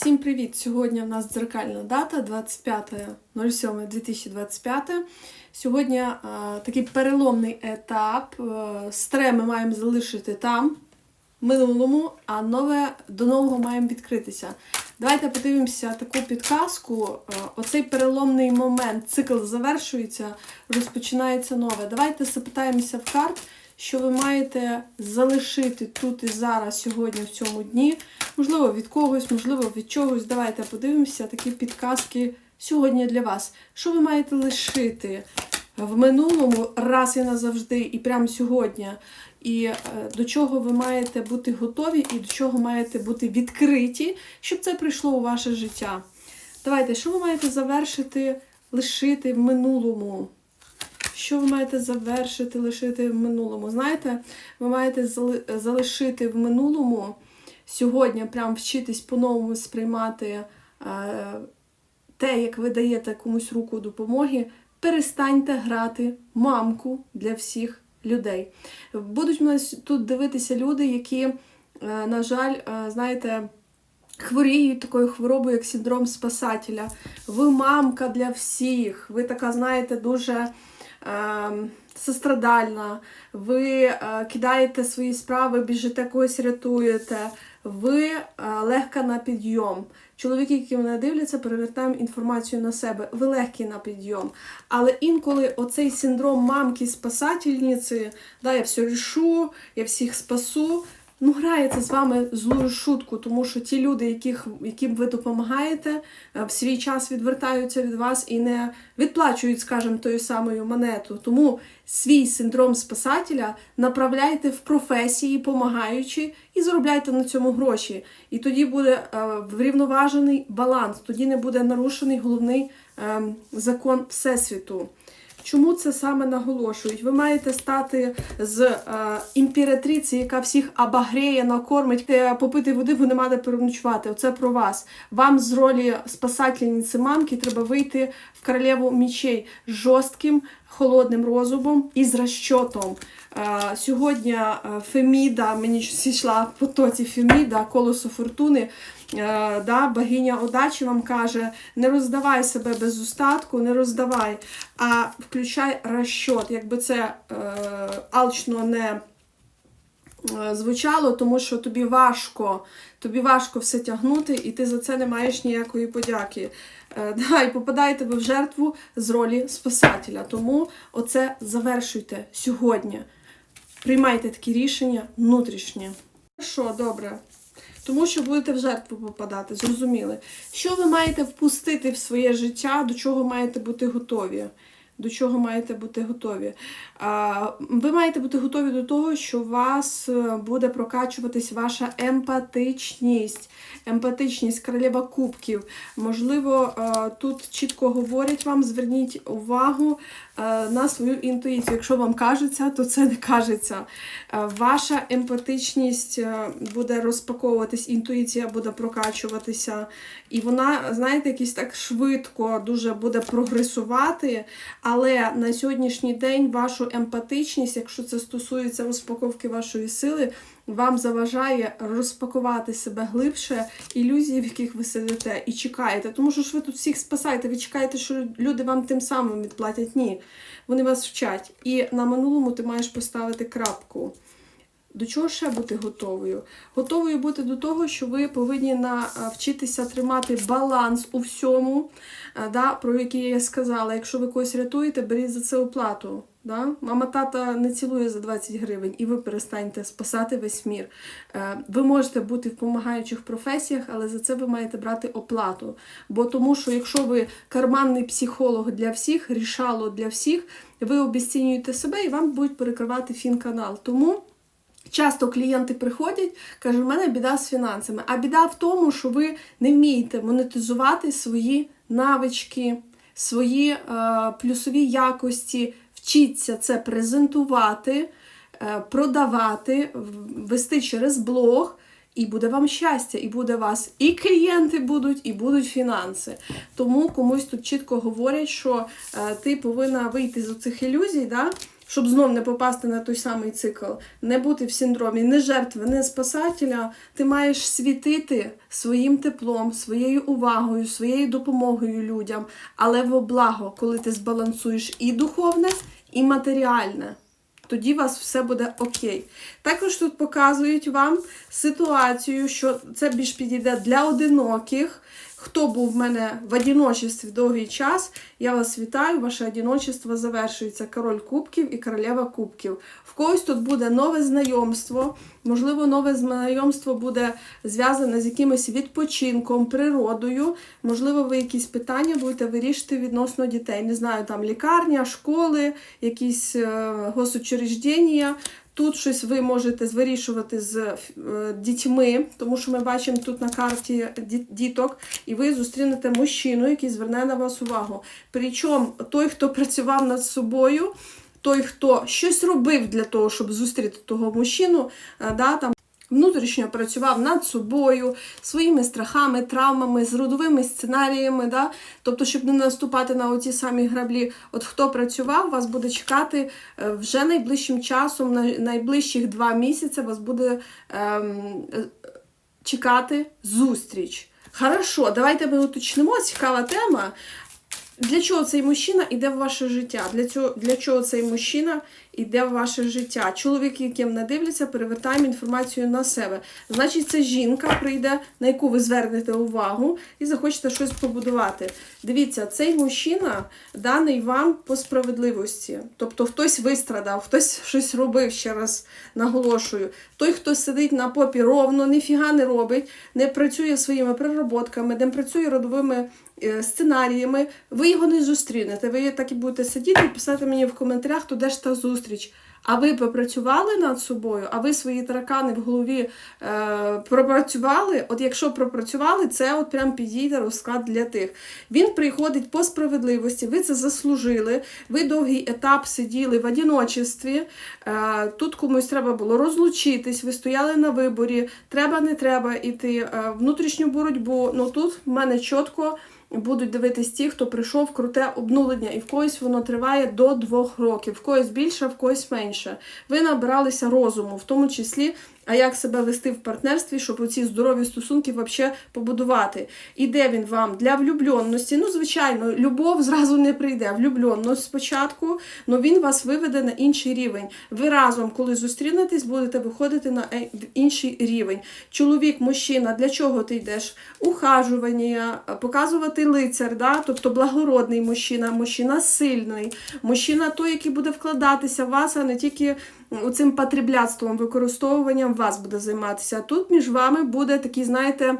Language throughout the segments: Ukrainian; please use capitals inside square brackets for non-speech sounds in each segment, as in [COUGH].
Всім привіт! Сьогодні у нас дзеркальна дата 25.07.2025. Сьогодні а, такий переломний етап. Е, Старе ми маємо залишити там, в минулому, а нове до нового маємо відкритися. Давайте подивимося таку підказку. Е, Оцей переломний момент, цикл завершується, розпочинається нове. Давайте запитаємося в карт, що ви маєте залишити тут і зараз, сьогодні, в цьому дні. Можливо, від когось, можливо, від чогось. Давайте подивимося такі підказки сьогодні для вас. Що ви маєте лишити в минулому раз і назавжди, і прямо сьогодні? І е, до чого ви маєте бути готові, і до чого маєте бути відкриті, щоб це прийшло у ваше життя. Давайте, що ви маєте завершити, лишити в минулому? Що ви маєте завершити, лишити в минулому? Знаєте, ви маєте залишити в минулому сьогодні, прям вчитись по-новому сприймати е, те, як ви даєте комусь руку допомоги. Перестаньте грати мамку для всіх людей. Будуть нас тут дивитися люди, які, е, на жаль, е, знаєте, хворіють такою хворобою, як синдром спасателя. Ви мамка для всіх. Ви така, знаєте, дуже сострадальна. Ви е, кидаєте свої справи, біжите когось рятуєте. Ви е, легка на підйом. Чоловіки, які мене дивляться, перевертаємо інформацію на себе. Ви легкі на підйом. Але інколи оцей синдром мамки-спасательниці, да, я все рішу, я всіх спасу. Ну, грається з вами злую шутку, тому що ті люди, яких, яким ви допомагаєте, е, в свій час відвертаються від вас і не відплачують, скажімо, тою самою монету. Тому свій синдром спасателя направляйте в професії, помагаючи, і заробляйте на цьому гроші. І тоді буде е, врівноважений баланс, тоді не буде нарушений головний е, закон Всесвіту. Чому це саме наголошують? Ви маєте стати з е, імператриці, яка всіх абагреє, накормить, е, попити води, бо нема де переночувати. Оце про вас. Вам з ролі спасательниці мамки треба вийти в королеву мічей жорстким, холодним розумом і з розчотом. Е, сьогодні е, Феміда, мені щось йшла в потоці Феміда, колесо фортуни. Е, да, богиня удачі вам каже: не роздавай себе без устатку, не роздавай, а включай розчот. Якби це е, алчно не звучало, тому що тобі важко, тобі важко все тягнути, і ти за це не маєш ніякої подяки. Да, і попадаєте ви в жертву з ролі спасателя. Тому оце завершуйте сьогодні. Приймайте такі рішення внутрішні. Що, добре. Тому що будете в жертву попадати, зрозуміли. Що ви маєте впустити в своє життя, до чого маєте бути готові? До чого маєте бути готові? Ви маєте бути готові до того, що вас е, буде прокачуватись ваша емпатичність, емпатичність королева кубків. Можливо, е, тут чітко говорять вам, зверніть увагу е, на свою інтуїцію. Якщо вам кажеться, то це не кажеться. Ваша емпатичність буде розпаковуватись, інтуїція буде прокачуватися, і вона, знаєте, якось так швидко дуже буде прогресувати. Але на сьогоднішній день вашу емпатичність, якщо це стосується розпаковки вашої сили, вам заважає розпакувати себе глибше ілюзії, в яких ви сидите, і чекаєте. Тому що ж ви тут всіх спасаєте, ви чекаєте, що люди вам тим самим відплатять. Ні. Вони вас вчать. І на минулому ти маєш поставити крапку. До чого ще бути готовою? Готовою бути до того, що ви повинні навчитися тримати баланс у всьому, е, да, про який я сказала. Якщо ви когось рятуєте, беріть за це оплату. Да? Мама тата не цілує за 20 гривень, і ви перестаньте спасати весь мір. Е, Ви можете бути в допомагаючих професіях, але за це ви маєте брати оплату. Бо тому, що якщо ви карманний психолог для всіх, рішало для всіх, ви обіцінюєте себе і вам будуть перекривати фінканал. Тому. Часто клієнти приходять, кажуть, у мене біда з фінансами. А біда в тому, що ви не вмієте монетизувати свої навички, свої е, плюсові якості, вчіться це презентувати, е, продавати, вести через блог. І буде вам щастя, і буде вас і клієнти будуть, і будуть фінанси. Тому комусь тут чітко говорять, що е, ти повинна вийти з цих ілюзій, да? Щоб знов не попасти на той самий цикл, не бути в синдромі не жертви, не спасателя, ти маєш світити своїм теплом, своєю увагою, своєю допомогою людям, але во благо, коли ти збалансуєш і духовне, і матеріальне. Тоді у вас все буде окей. Також тут показують вам ситуацію, що це більш підійде для одиноких. Хто був в мене в одиночестві довгий час, я вас вітаю, ваше одиночество завершується. Король кубків і королева кубків. В когось тут буде нове знайомство. Можливо, нове знайомство буде зв'язане з якимось відпочинком, природою. Можливо, ви якісь питання будете вирішити відносно дітей. Не знаю, там лікарня, школи, якісь е, госучреждення. Тут щось ви можете вирішувати з е, дітьми, тому що ми бачимо тут на карті діток, і ви зустрінете мужчину, який зверне на вас увагу. Причому той, хто працював над собою, той, хто щось робив для того, щоб зустріти того мужчину, е, да, там внутрішньо працював над собою, своїми страхами, травмами, з родовими сценаріями, да? тобто, щоб не наступати на оці самі граблі. От хто працював, вас буде чекати е, вже найближчим часом, на найближчих два місяці вас буде ем, е, чекати зустріч. Хорошо, давайте ми уточнимо, цікава тема. Для чого цей мужчина йде в ваше життя? Для цього для чого цей мужчина йде в ваше життя? Чоловік, яким не дивляться, перевертаємо інформацію на себе. Значить, це жінка прийде, на яку ви звернете увагу і захочете щось побудувати. Дивіться, цей мужчина даний вам по справедливості. Тобто хтось вистрадав, хтось щось робив, ще раз наголошую. Той, хто сидить на попі ровно, ніфіга не робить, не працює своїми приработками, не працює родовими сценаріями, ви його не зустрінете. Ви так і будете сидіти і писати мені в коментарях, то де ж та зустріч. А ви попрацювали над собою, а ви свої таракани в голові е, пропрацювали. От якщо пропрацювали, це от прям підійде розклад для тих. Він приходить по справедливості, ви це заслужили. Ви довгий етап сиділи в одиночестві. Е, тут комусь треба було розлучитись, ви стояли на виборі, треба, не треба іти. Е, внутрішню боротьбу. Ну тут в мене чітко будуть дивитись ті, хто прийшов круте обнулення, і в когось воно триває до двох років, в когось більше, в когось менше. Ви набиралися розуму, в тому числі. А як себе вести в партнерстві, щоб оці здорові стосунки взагалі побудувати? Іде він вам для влюбленості. Ну, звичайно, любов зразу не прийде. Влюбленість спочатку, але він вас виведе на інший рівень. Ви разом, коли зустрінетесь, будете виходити на е- інший рівень. Чоловік, мужчина, для чого ти йдеш? Ухажування, показувати лицар, да? тобто благородний мужчина, мужчина сильний, мужчина той, який буде вкладатися в вас, а не тільки цим патрібляцтвом, використовуванням вас буде займатися. Тут між вами буде такий, знаєте,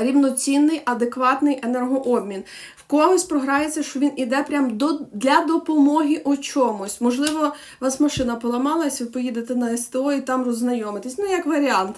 рівноцінний, адекватний енергообмін. В когось програється, що він іде прям до, для допомоги у чомусь. Можливо, у вас машина поламалась, ви поїдете на СТО і там роззнайомитесь. Ну, як варіант.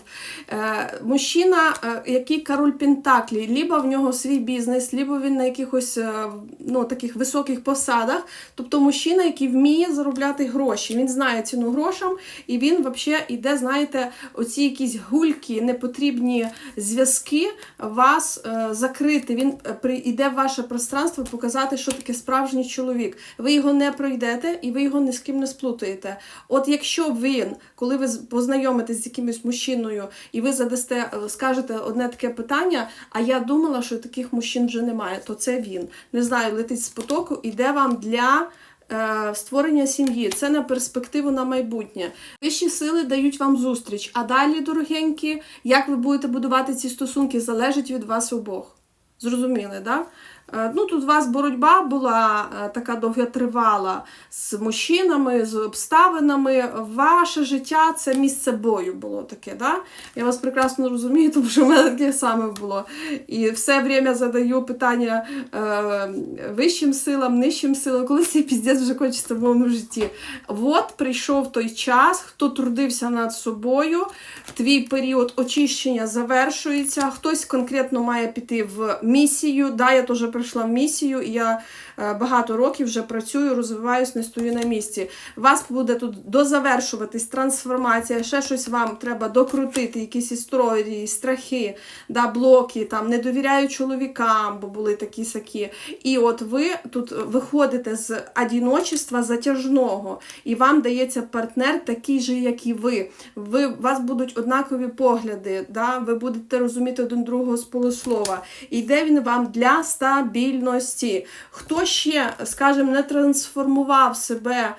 Е, мужчина, е, який король Пентаклі, либо в нього свій бізнес, либо він на якихось е, ну, таких високих посадах. Тобто мужчина, який вміє заробляти гроші. Він знає ціну грошам, і він взагалі йде, знаєте, оці якісь гульки, непотрібні зв'язки вас е, закрити. Він е, при- йде в ваше пространство показати, що таке справжній чоловік. Ви його не пройдете і ви його ні з ким не сплутаєте. От якщо він, коли ви познайомитесь з якимось мужчиною, і ви задасте, е, скажете одне таке питання, а я думала, що таких мужчин вже немає, то це він. Не знаю, летить з потоку, іде вам для. Е, Створення сім'ї це на перспективу на майбутнє. Вищі сили дають вам зустріч. А далі, дорогенькі, як ви будете будувати ці стосунки, залежить від вас обох. Зрозуміли, да? Е, Ну, тут у вас боротьба була е, така довготривала з мужчинами, з обставинами. Ваше життя це місце бою було таке. Да? Я вас прекрасно розумію, [LAUGHS] тому що в мене таке саме було. І все время задаю питання е, вищим силам, нижчим силам, коли цей піздець вже кончиться в моєму житті. От прийшов той час, хто трудився над собою, твій період очищення завершується, хтось конкретно має піти в місію. Да, я теж прийшла в місію, і я е, багато років вже працюю, розвиваюсь, не стою на місці. Вас буде тут дозавершуватись трансформація, ще щось вам треба докрутити, якісь історії, страхи, да, блоки, там не довіряю чоловікам, бо були такі сакі. І от ви тут виходите з одіночества затяжного, і вам дається партнер такий же, як і ви. ви у вас будуть однакові погляди, да? ви будете розуміти один другого з полуслова. І йде він вам для стабільності. Хто ще, скажімо, не трансформував себе,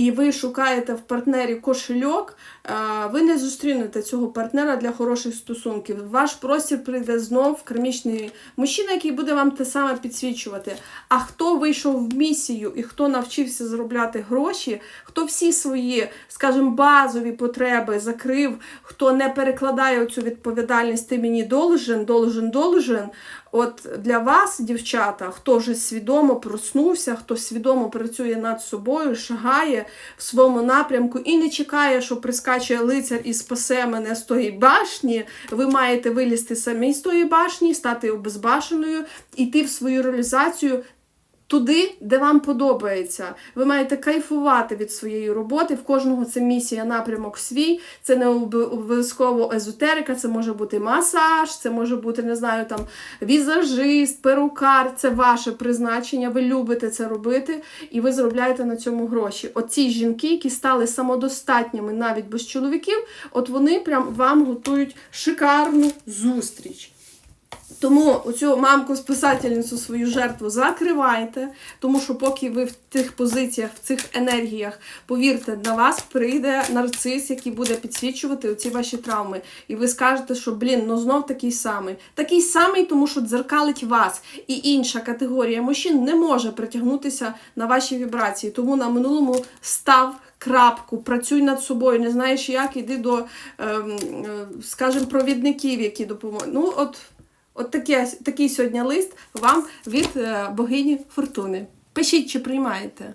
і ви шукаєте в партнері кошельок, е, ви не зустрінете цього партнера для хороших стосунків. В Ваш простір прийде знов кармічний мужчина, який буде вам те саме підсвічувати. А хто вийшов в місію і хто навчився заробляти гроші, хто всі свої, скажімо, базові потреби закрив, хто не перекладає цю відповідальність, ти мені должен, должен, должен. От для вас, дівчата, хто вже свідомо проснувся, хто свідомо працює над собою, шагає в своєму напрямку і не чекає, що прискаче лицар і спасе мене з тої башні, ви маєте вилізти самі з тої башні, стати обезбашеною, іти в свою реалізацію. Туди, де вам подобається. Ви маєте кайфувати від своєї роботи. В кожного це місія, напрямок свій. Це не обов'язково езотерика, це може бути масаж, це може бути, не знаю, там візажист, перукар. Це ваше призначення. Ви любите це робити, і ви заробляєте на цьому гроші. Оці жінки, які стали самодостатніми навіть без чоловіків, от вони прям вам готують шикарну зустріч. Тому оцю мамку спасательницю свою жертву закривайте, тому що поки ви в тих позиціях, в цих енергіях, повірте, на вас прийде нарцис, який буде підсвічувати оці ваші травми. І ви скажете, що блін, ну знов такий самий. Такий самий, тому що дзеркалить вас. І інша категорія мужчин не може притягнутися на ваші вібрації. Тому на минулому став крапку, працюй над собою, не знаєш як, іди до, ем, е, скажімо, провідників, які допоможуть. Ну, от. От таке, такий сьогодні лист вам від е, богині Фортуни. Пишіть, чи приймаєте.